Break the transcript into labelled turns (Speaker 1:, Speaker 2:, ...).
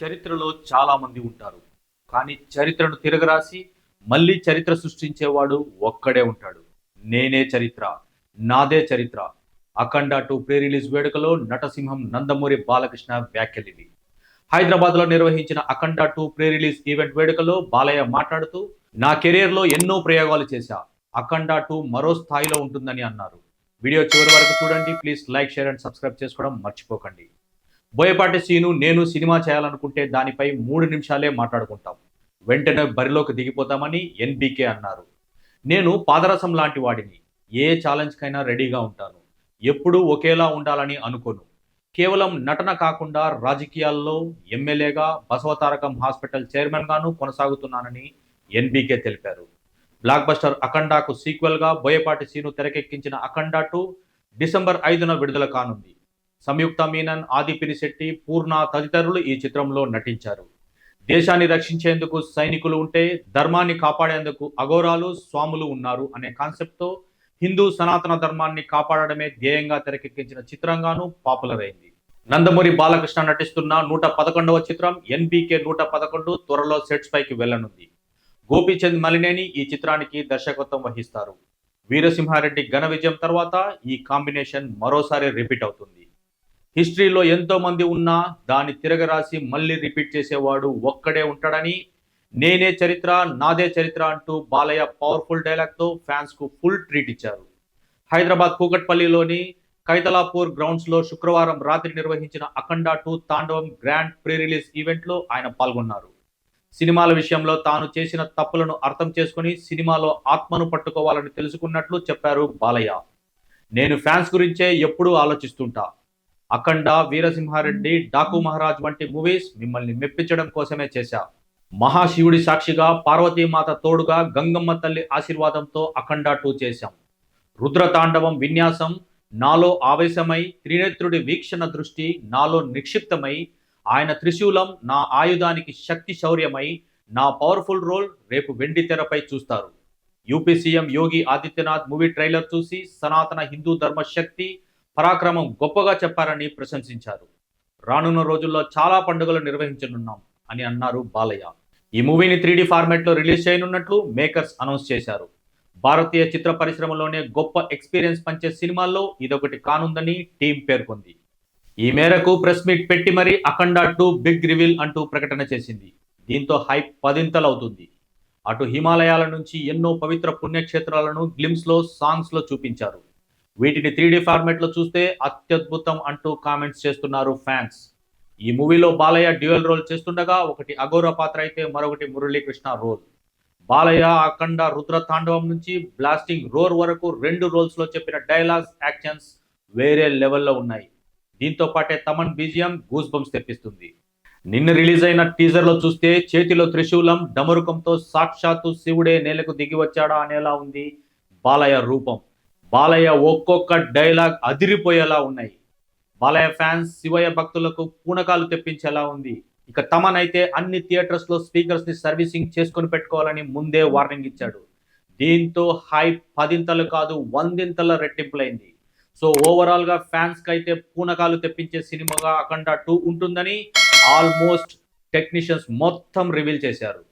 Speaker 1: చరిత్రలో చాలామంది ఉంటారు. కానీ చరిత్రను తిరగరాసి మళ్ళీ చరిత్ర సృష్టించేవాడు ఒక్కడే ఉంటాడు. నేనే చరిత్ర నాదే చరిత్ర. అఖండ టూ ప్రీ రిలీజ్ వేడుకలో నటసింహం నందమూరి బాలకృష్ణ వ్యాఖ్యలివి హైదరాబాద్లో నిర్వహించిన Akhanda two pre release event వేడుకలో బాలయ్య మాట్లాడుతూ నా కెరీర్లో ఎన్నో ప్రయోగాలు చేశా. అఖండ టూ మరో స్థాయిలో ఉంటుందని అన్నారు. వీడియో చివరి వరకు చూడండి. Please like share and subscribe చేసుకోవడం మర్చిపోకండి. బోయపాటి సీను నేను సినిమా చేయాలనుకుంటే దానిపై మూడు నిమిషాలే మాట్లాడుకుంటాం. వెంటనే బరిలోకి దిగిపోతామని ఎన్బీకే అన్నారు. నేను పాదరసం లాంటి వాడిని. ఏ ఛాలెంజ్కైనా రెడీగా ఉంటాను. ఎప్పుడూ ఒకేలా ఉండాలని అనుకోను. కేవలం నటన కాకుండా రాజకీయాల్లో ఎమ్మెల్యేగా బసవతారకం హాస్పిటల్ చైర్మన్గాను కొనసాగుతున్నానని ఎన్బీకే తెలిపారు. బ్లాక్ బస్టర్ అఖండాకు సీక్వెల్గా బోయపాటి సీను తెరకెక్కించిన అఖండా టూ డిసెంబర్ ఐదున విడుదల కానుంది. సంయుక్త మీనన్ ఆది పినిశెట్టి పూర్ణ తదితరులు ఈ చిత్రంలో నటించారు. దేశాన్ని రక్షించేందుకు సైనికులు ఉంటే ధర్మాన్ని కాపాడేందుకు అఘోరాలు స్వాములు ఉన్నారు అనే కాన్సెప్ట్తో హిందూ సనాతన ధర్మాన్ని కాపాడడమే ధ్యేయంగా తెరకెక్కించిన చిత్రంగాను పాపులర్ అయింది నందమూరి బాలకృష్ణ నటిస్తున్న నూట పదకొండవ చిత్రం ఎన్బీకే నూట పదకొండు త్వరలో సెట్స్ పైకి వెళ్ళనుంది గోపీచంద్ మలినేని ఈ చిత్రానికి దర్శకత్వం వహిస్తారు. వీరసింహారెడ్డి ఘన విజయం తర్వాత ఈ కాంబినేషన్ మరోసారి రిపీట్ అవుతుంది. హిస్టరీలో ఎంతో మంది ఉన్నా దాన్ని తిరగరాసి మళ్ళీ రిపీట్ చేసేవాడు ఒక్కడే ఉంటాడని నేనే చరిత్ర నాదే చరిత్ర అంటూ బాలయ్య పవర్ఫుల్ డైలాగ్తో ఫ్యాన్స్కు ఫుల్ ట్రీట్ ఇచ్చారు. హైదరాబాద్ కూకట్పల్లిలోని కైతలాపూర్ గ్రౌండ్స్లో శుక్రవారం రాత్రి నిర్వహించిన Akhanda two Thandavam grand pre release ఈవెంట్లో ఆయన పాల్గొన్నారు. సినిమాల విషయంలో తాను చేసిన తప్పులను అర్థం చేసుకుని సినిమాలో ఆత్మను పట్టుకోవాలని తెలుసుకున్నట్లు చెప్పారు బాలయ్య. నేను ఫ్యాన్స్ గురించే ఎప్పుడూ ఆలోచిస్తుంటా. అఖండ వీరసింహారెడ్డి డాకు మహారాజ్ వంటి మూవీస్ మిమ్మల్ని మెప్పించడం కోసమే చేశా. మహాశివుడి సాక్షిగా పార్వతీమాత తోడుగా గంగమ్మ తల్లి ఆశీర్వాదంతో అఖండ టూ చేశాం. రుద్రతాండవం విన్యాసం నాలో ఆవేశమై త్రినేత్రుడి వీక్షణ దృష్టి నాలో నిక్షిప్తమై ఆయన త్రిశూలం నా ఆయుధానికి శక్తి శౌర్యమై నా పవర్ఫుల్ రోల్ రేపు వెండి తెరపై చూస్తారు. UP CM Yogi Adityanath movie trailer చూసి సనాతన హిందూ ధర్మ శక్తి పరాక్రమం గొప్పగా చెప్పారని ప్రశంసించారు. రానున్న రోజుల్లో చాలా పండుగలు నిర్వహించనున్నాం అని అన్నారు బాలయ్య. ఈ మూవీని త్రీ ఫార్మాట్లో రిలీజ్ చేయనున్నట్లు మేకర్స్ అనౌన్స్ చేశారు. భారతీయ చిత్ర పరిశ్రమలోనే గొప్ప ఎక్స్పీరియన్స్ పంచే సినిమాల్లో ఇదొకటి కానుందని టీం పేర్కొంది. ఈ మేరకు ప్రెస్ మీట్ పెట్టి మరీ అఖండ టూ బిగ్ రివీల్ అంటూ ప్రకటన చేసింది. దీంతో హైప్ పదింతలవుతుంది. అటు హిమాలయాల నుంచి ఎన్నో పవిత్ర పుణ్యక్షేత్రాలను గ్లిమ్స్లో సాంగ్స్లో చూపించారు. వీటిని త్రీ ఫార్మెట్లో చూస్తే అత్యద్భుతం అంటూ కామెంట్స్ చేస్తున్నారు ఫ్యాన్స్. ఈ మూవీలో బాలయ్య డ్యూయల్ రోల్ చేస్తుండగా ఒకటి అఘోర పాత్ర అయితే మరొకటి మురళీకృష్ణ రోల్. బాలయ్య అఖండ రుద్ర తాండవం నుంచి బ్లాస్టింగ్ రోర్ వరకు రెండు రోల్స్లో చెప్పిన డైలాగ్స్ యాక్షన్స్ వేరే లెవెల్లో ఉన్నాయి. దీంతో పాటే తమన్ బీజియం గూస్ బంప్స్ తెప్పిస్తుంది. నిన్న రిలీజ్ అయిన టీజర్లో చూస్తే చేతిలో త్రిశూలం డమరుకంతో సాక్షాత్తు శివుడే నేలకు దిగి వచ్చాడా అనేలా ఉంది బాలయ్య రూపం. బాలయ్య ఒక్కొక్క డైలాగ్ అదిరిపోయేలా ఉన్నాయి. బాలయ్య ఫ్యాన్స్ శివయ్య భక్తులకు పూనకాలు తెప్పించేలా ఉంది. ఇక తమనైతే అన్ని థియేటర్స్లో స్పీకర్స్ని సర్వీసింగ్ చేసుకొని పెట్టుకోవాలని ముందే వార్నింగ్ ఇచ్చాడు. దీంతో హైప్ పదింతలు కాదు వందింతల రెట్టింపులైంది. సో ఓవరాల్గా ఫ్యాన్స్కి అయితే పూనకాలు తెప్పించే సినిమాగా అఖండ టూ ఉంటుందని ఆల్మోస్ట్ టెక్నీషియన్స్ మొత్తం రివీల్ చేశారు.